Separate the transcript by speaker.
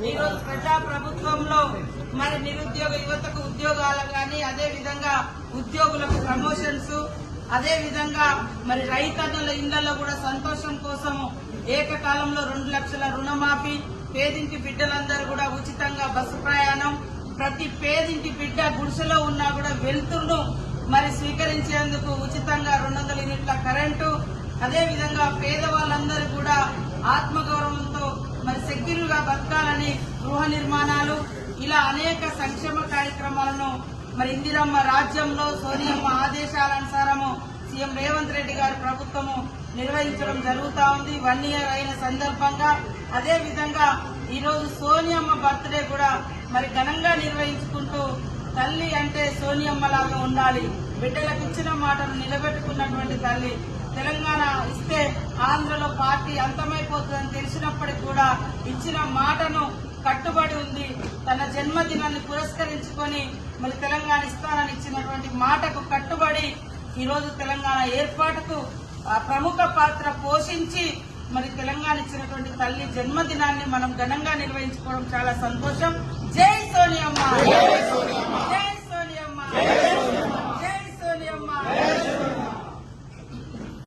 Speaker 1: ఈ రోజు ప్రజాప్రభుత్వంలో మరి నిరుద్యోగ యువతకు ఉద్యోగాలు కానీ అదే విధంగా ఉద్యోగులకు ప్రమోషన్స్ అదే విధంగా మరి రైతన్నుల ఇళ్ళలో కూడా సంతోషం కోసం ఏకకాలంలో రెండు లక్షల రుణమాఫీ పేదింటి బిడ్డలందరూ కూడా ఉచితంగా బస్సు ప్రయాణం ప్రతి పేదింటి బిడ్డ గుడిసెలో ఉన్నా కూడా వెళ్తును మరి స్వీకరించేందుకు ఉచితంగా రెండు వందల యూనిట్ల కరెంటు అదేవిధంగా పేదవాళ్ళందరూ కూడా ఆత్మగౌరవంతో మరి సెక్యూర్గా బతకాలని గృహ నిర్మాణాలు ఇలా అనేక సంక్షేమ కార్యక్రమాలను మరి ఇందిరమ్మ రాజ్యంలో సోనియమ్మ ఆదేశాలనుసారము సీఎం రేవంత్ రెడ్డి గారి ప్రభుత్వము నిర్వహించడం జరుగుతూ ఉంది. వన్ ఇయర్ అయిన సందర్భంగా అదేవిధంగా ఈరోజు సోనియమ్మ బర్త్డే కూడా మరి ఘనంగా నిర్వహించుకుంటూ తల్లి అంటే సోనియమ్మ లాగా ఉండాలి. బిడ్డలకు ఇచ్చిన మాటను నిలబెట్టుకున్నటువంటి తల్లి తెలంగాణ ఇస్తే ఆంధ్రలో అంతమైపోతుందని తెలిసినప్పటికీ కూడా ఇచ్చిన మాటను కట్టుబడి ఉంది. తన జన్మదినాన్ని పురస్కరించుకొని మరి తెలంగాణ ఇస్తానని ఇచ్చినటువంటి మాటకు కట్టుబడి ఈరోజు తెలంగాణ ఏర్పాటుకు ప్రముఖ పాత్ర పోషించి మరి తెలంగాణ ఇచ్చినటువంటి తల్లి జన్మదినాన్ని మనం ఘనంగా నిర్వహించుకోవడం చాలా సంతోషం. జై సోనియమ్మ!